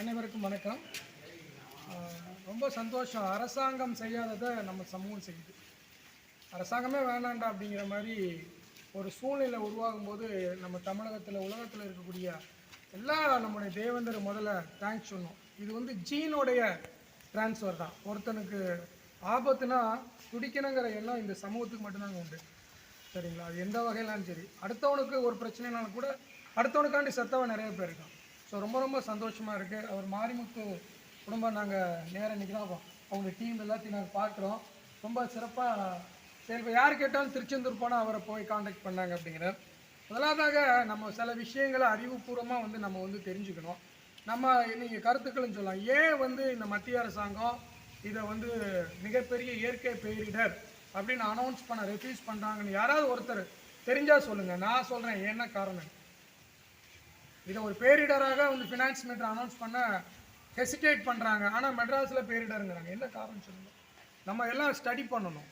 அனைவருக்கும் வணக்கம். ரொம்ப சந்தோஷம். அரசாங்கம் செய்யாததை நம்ம சமூகம் செய்யுது. அரசாங்கமே வேணாண்டா அப்படிங்கிற மாதிரி ஒரு சூழ்நிலை உருவாகும் போது நம்ம தமிழகத்தில் உலகத்தில் இருக்கக்கூடிய எல்லா நம்முடைய தேவேந்தர் முதல்ல தேங்க்ஸ் சொன்னோம் இது வந்து ஜீனுடைய ட்ரான்ஸ்ஃபர் தான். ஒருத்தனுக்கு ஆபத்துனா துடிக்கணுங்கிற எண்ணம் இந்த சமூகத்துக்கு மட்டும்தாங்க உண்டு. சரிங்களா? அது எந்த வகையிலாலும் சரி. அடுத்தவனுக்கு ஒரு பிரச்சனைனாலும் கூட அடுத்தவனுக்காண்டி செத்தவன் நிறைய பேர் இருக்கான். ஸோ ரொம்ப ரொம்ப சந்தோஷமாக இருக்குது அவர் மாரிமுத்து குடும்பம் நாங்கள் நேரம் இன்றைக்கி தான் அவங்க டீம் எல்லாத்தையும் நாங்கள் பார்க்குறோம் ரொம்ப சிறப்பாக சரி இப்போ யார் கேட்டாலும் திருச்செந்தூர் போனால் அவரை போய் காண்டாக்ட் பண்ணாங்க அப்படிங்கிற முதலாவதாக நம்ம சில விஷயங்களை அறிவுபூர்வமாக வந்து நம்ம வந்து தெரிஞ்சுக்கணும். நம்ம நீங்கள் கருத்துக்கள்னு சொல்லலாம். ஏன் வந்து இந்த மத்திய அரசாங்கம் இதை வந்து மிகப்பெரிய இயற்கை பேரிடர் அப்படின்னு அனௌன்ஸ் பண்ண ரெஃப்யூஸ் பண்ணுறாங்கன்னு யாராவது ஒருத்தர் தெரிஞ்சால் சொல்லுங்கள் நான் சொல்கிறேன் என்ன காரணம் இதை ஒரு பேரிடராக வந்து ஃபினான்ஸ் மீட்டர் அனௌன்ஸ் பண்ண ஹெசிடேட் பண்ணுறாங்க ஆனால் மெட்ராஸில் பேரிடருங்கிறாங்க. என்ன காரணம் சொல்லுங்கள் நம்ம எல்லாம் ஸ்டடி பண்ணணும்.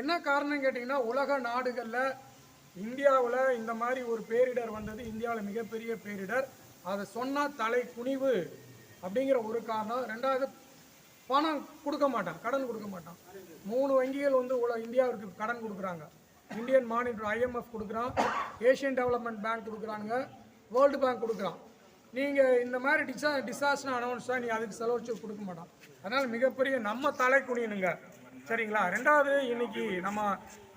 என்ன காரணம் கேட்டிங்கன்னா உலக நாடுகளில் இந்தியாவில் இந்த மாதிரி ஒரு பேரிடர் வந்தது. இந்தியாவில் மிகப்பெரிய பேரிடர். அதை சொன்னால் தலை குனிவு அப்படிங்கிற ஒரு காரணம். ரெண்டாவது பணம் கொடுக்க மாட்டான். கடன் கொடுக்க மாட்டான். மூணு வங்கிகள் வந்து உல இந்தியாவிற்கு கடன் கொடுக்குறாங்க. இந்தியன் மானிட்டர் ஐஎம்எஃப் கொடுக்குறான். ஏஷியன் டெவலப்மெண்ட் பேங்க் கொடுக்குறாங்க வேர்ல்டு பேங்க் கொடுக்குறான். நீங்கள் இந்த மாதிரி டிசா டிசாஸ்டர் அனௌன்ஸாக நீ அதுக்கு செலவழிச்சு கொடுக்க மாட்டான். அதனால் மிகப்பெரிய நம்ம தலை குனியணுங்க. சரிங்களா? ரெண்டாவது இன்னைக்கு நம்ம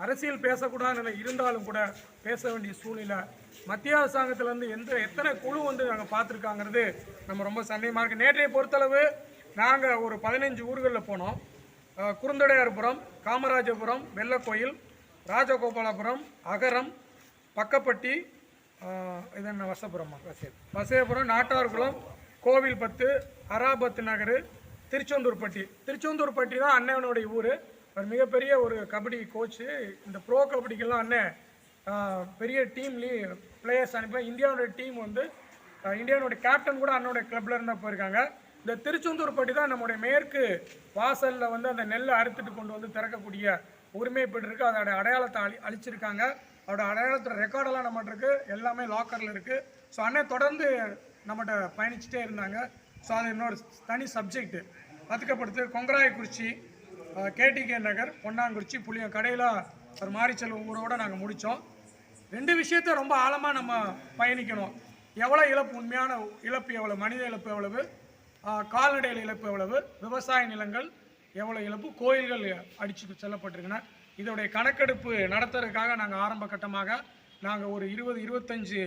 அரசியல் பேசக்கூடாதுன்னு இருந்தாலும் கூட பேச வேண்டிய சூழ்நிலை. மத்திய அரசாங்கத்திலேருந்து எந்த எத்தனை குழு வந்து நாங்கள் பார்த்துருக்காங்கிறது நம்ம ரொம்ப சந்தேகமாக இருக்குது நேற்றைய பொறுத்தளவு நாங்கள் ஒரு பதினஞ்சு ஊர்களில் போனோம். குறுந்தடையார்புரம் காமராஜபுரம் வெள்ளக்கோயில் ராஜகோபாலபுரம் அகரம் பக்கப்பட்டி இதென்ன இது என்ன வசபுரமா? வசேபுரம் நாட்டார்குளம் கோவில்பத்து அராபத்து நகர் திருச்செந்தூர்பட்டி. திருச்செந்தூர்பட்டி தான் அண்ணனுடைய ஊர். அவர் மிகப்பெரிய ஒரு கபடி கோச்சு. இந்த ப்ரோ கபடிக்கெல்லாம் அண்ணன் பெரிய டீம்லி பிளேயர்ஸ் அனுப்பி இந்தியாவுடைய டீம் வந்து இந்தியாவுடைய கேப்டன் கூட அண்ணனுடைய கிளப்பில் இருந்தால் போயிருக்காங்க. இந்த திருச்செந்தூர்பட்டி தான் நம்முடைய மேற்கு வாசலில் வந்து அந்த நெல்லை அறுத்துட்டு கொண்டு வந்து திறக்கக்கூடிய உரிமை பெற்றிருக்கு அதோட அடையாளத்தை அழி அழிச்சிருக்காங்க. அவரோட அடையாளத்தோட ரெக்கார்டெல்லாம் நம்மகிட்ட இருக்குது எல்லாமே லாக்கரில் இருக்குது ஸோ அண்ணன் தொடர்ந்து நம்மகிட்ட பயணிச்சுட்டே இருந்தாங்க. ஸோ அது இன்னொரு தனி சப்ஜெக்ட்டு பத்துக்கப்படுத்து கொங்கராயக்குறிச்சி கேடிகே நகர் பொன்னாங்குறிச்சி புளியம் கடையில் ஒரு மாரிச்செல்வம் ஊரோட நாங்கள் முடித்தோம் ரெண்டு விஷயத்த ரொம்ப ஆழமாக நம்ம பயணிக்கணும். எவ்வளோ இழப்பு உண்மையான இழப்பு எவ்வளோ மனித இழப்பு எவ்வளவு கால்நடைகள் இழப்பு எவ்வளவு விவசாய நிலங்கள் எவ்வளோ இழப்பு கோயில்கள் அடிச்சு செல்லப்பட்டிருக்கின்றன இதோடைய கணக்கெடுப்பு நடத்துறதுக்காக நாங்கள் ஆரம்ப கட்டமாக நாங்கள் ஒரு இருபது இருபத்தஞ்சு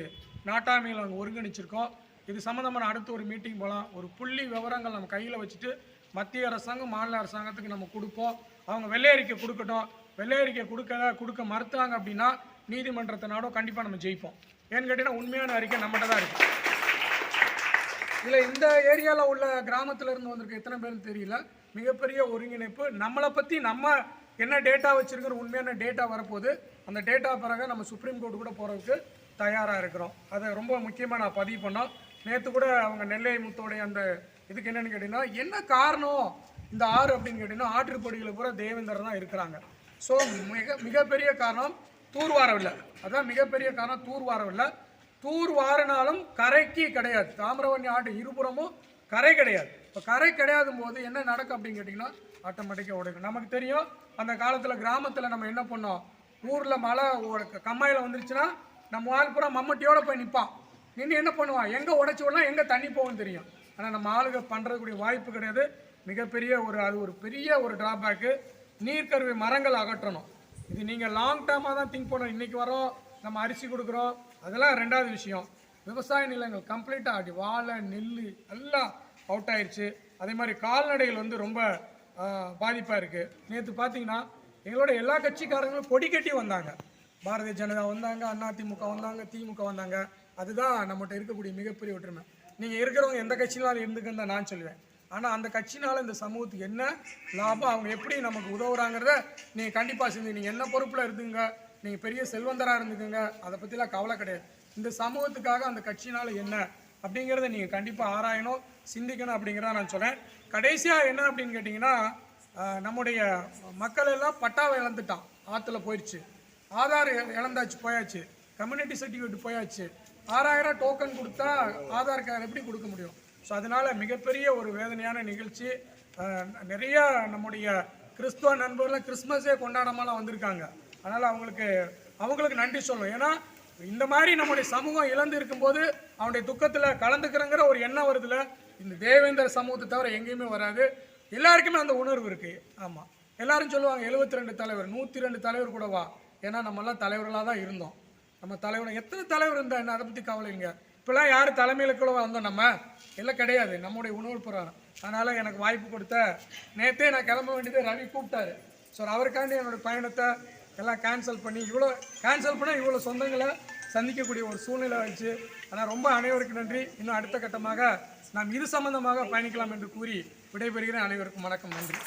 நாட்டாமையில் நாங்கள் ஒருங்கிணைச்சிருக்கோம். இது சம்மந்தமான அடுத்த ஒரு மீட்டிங் போகலாம் ஒரு புள்ளி விவரங்கள் நம்ம கையில் வச்சுட்டு மத்திய அரசாங்கம் மாநில அரசாங்கத்துக்கு நம்ம கொடுப்போம். அவங்க வெள்ளை அறிக்கை கொடுக்கட்டும். வெள்ளை அறிக்கை கொடுக்க கொடுக்க மறுத்தாங்க அப்படின்னா நீதிமன்றத்தை கண்டிப்பாக நம்ம ஜெயிப்போம். ஏன்னு கேட்டிங்கன்னா உண்மையான அறிக்கை நம்மகிட்ட தான் இருக்குது இதில் இந்த ஏரியாவில் உள்ள கிராமத்தில் இருந்து வந்திருக்க எத்தனை பேருன்னு தெரியல. மிகப்பெரிய ஒருங்கிணைப்பு. நம்மளை பற்றி நம்ம என்ன டேட்டா வச்சுருக்கிற உண்மையான டேட்டா வரப்போகுது. அந்த டேட்டா பிறகு நம்ம சுப்ரீம் கோர்ட் கூட போகிறதுக்கு தயாராக இருக்கிறோம். அதை ரொம்ப முக்கியமாக நான் பதிவு பண்ணோம். நேற்று கூட அவங்க நெல்லை முத்தோடைய அந்த இதுக்கு என்னென்னு கேட்டிங்கன்னா என்ன காரணம் இந்த ஆறு அப்படின்னு கேட்டிங்கன்னா ஆற்றுப்படிகளை பூரா தேவேந்தர் தான் இருக்கிறாங்க. ஸோ மிக மிகப்பெரிய காரணம் தூர்வாரவில்லை. அதான் மிகப்பெரிய காரணம் தூர்வாரவில்லை. தூர் வாரினாலும் கரைக்கு கிடையாது. தாமிரவண்ணி ஆட்டு இருபுறமும் கரை கிடையாது. இப்போ கரை கிடையாது போது என்ன நடக்கும் அப்படின்னு கேட்டிங்கன்னா ஆட்டோமேட்டிக்காக உடைக்கும். நமக்கு தெரியும் அந்த காலத்தில் கிராமத்தில் நம்ம என்ன பண்ணோம்? ஊரில் மழை கம்மாயில் வந்துருச்சுன்னா நம்ம ஆள் பூரா மம்மட்டியோட போய் நிற்பான் நின்று என்ன பண்ணுவான்? எங்கே உடைச்சி விடலாம் எங்கே தண்ணி போகும்னு தெரியும். ஆனால் நம்ம ஆளுங்க பண்ணுறதுக்கூடிய வாய்ப்பு கிடையாது. மிகப்பெரிய ஒரு அது ஒரு பெரிய ஒரு டிராபேக்கு நீர்க்கருவி மரங்கள் அகற்றணும். இது நீங்கள் லாங் டேர்மாக தான் திங்க் பண்ணணும். இன்றைக்கி வரோம் நம்ம அரிசி கொடுக்குறோம். அதெல்லாம் ரெண்டாவது விஷயம். விவசாய நிலங்கள் கம்ப்ளீட்டாக ஆடி வாழை நெல் எல்லாம் அவுட் ஆயிடுச்சு அதே மாதிரி கால்நடைகள் வந்து ரொம்ப பாதிப்பாக இருக்குது நேற்று பார்த்தீங்கன்னா எங்களோட எல்லா கட்சிக்காரங்களும் கொடி கட்டி வந்தாங்க. பாரதிய ஜனதா வந்தாங்க அதிமுக வந்தாங்க திமுக வந்தாங்க. அதுதான் நம்மகிட்ட இருக்கக்கூடிய மிகப்பெரிய ஒற்றுமை. நீங்கள் இருக்கிறவங்க எந்த கட்சியினாலும் இருந்துக்குன்னு தான் நான் சொல்லுவேன். ஆனால் அந்த கட்சினால் இந்த சமூகத்துக்கு என்ன லாபம்? அவங்க எப்படி நமக்கு உதவுறாங்கிறத நீங்கள் கண்டிப்பாக செஞ்சு நீங்கள் என்ன பொறுப்பில் இருந்துங்க? நீங்கள் பெரிய செல்வந்தராக இருந்துக்குங்க. அதை பற்றிலாம் கவலை கிடையாது. இந்த சமூகத்துக்காக அந்த கட்சினால் என்ன அப்படிங்கிறத நீங்கள் கண்டிப்பாக ஆராயணும் சிந்திக்கணும் அப்படிங்கிறத நான் சொல்கிறேன் கடைசியாக என்ன அப்படின்னு கேட்டிங்கன்னா நம்முடைய மக்கள் எல்லாம் பட்டாவை இழந்துட்டான். ஆற்றுல போயிடுச்சு. ஆதார் இழந்தாச்சு போயாச்சு. கம்யூனிட்டி சர்டிஃபிகேட் போயாச்சு. ஆறாயிரம் டோக்கன் கொடுத்தா ஆதார் கார்டு எப்படி கொடுக்க முடியும்? ஸோ அதனால் மிகப்பெரிய ஒரு வேதனையான நிகழ்ச்சி. நிறையா நம்முடைய கிறிஸ்துவ நண்பர்கள் கிறிஸ்மஸே கொண்டாடமாலாம் வந்திருக்காங்க. அதனால் அவங்களுக்கு அவங்களுக்கு நன்றி சொல்லணும். ஏன்னா இந்த மாதிரி நம்முடைய சமூகம் இழந்து இருக்கும்போது அவனுடைய துக்கத்தில் கலந்துக்கிறங்கிற ஒரு எண்ணம் வருதுல. இந்த தேவேந்திர சமூகத்தை தவிர எங்கேயுமே வராது. எல்லாருக்குமே அந்த உணர்வு இருக்குது ஆமாம் எல்லாரும் சொல்லுவாங்க 72 ரெண்டு தலைவர் நூற்றி ரெண்டு தலைவர் கூட வா. ஏன்னா நம்மலாம் தலைவர்களாக தான் இருந்தோம். நம்ம தலைவர் எத்தனை தலைவர் இருந்தா என்ன? அதை பற்றி கவலை இல்லைங்க. இப்போலாம் யார் தலைமையில் கூட வந்தோம் நம்ம? எல்லாம் கிடையாது. நம்முடைய உணவு பிரகாரம். அதனால் எனக்கு வாய்ப்பு கொடுத்த நேற்றே நான் கிளம்ப வேண்டியது ரவி கூப்பிட்டாரு. ஸோ அவருக்காண்டி என்னுடைய பயணத்தை எல்லாம் கேன்சல் பண்ணி இவ்வளோ கேன்சல் பண்ணால் இவ்வளோ சொந்தங்களை சந்திக்கக்கூடிய ஒரு சூழ்நிலை வச்சு ஆனால் ரொம்ப அனைவருக்கும் நன்றி. இன்னும் அடுத்த கட்டமாக நாம் இது சம்பந்தமாக பயணிக்கலாம் என்று கூறி விடைபெறுகிறேன். அனைவருக்கும் வணக்கம். நன்றி.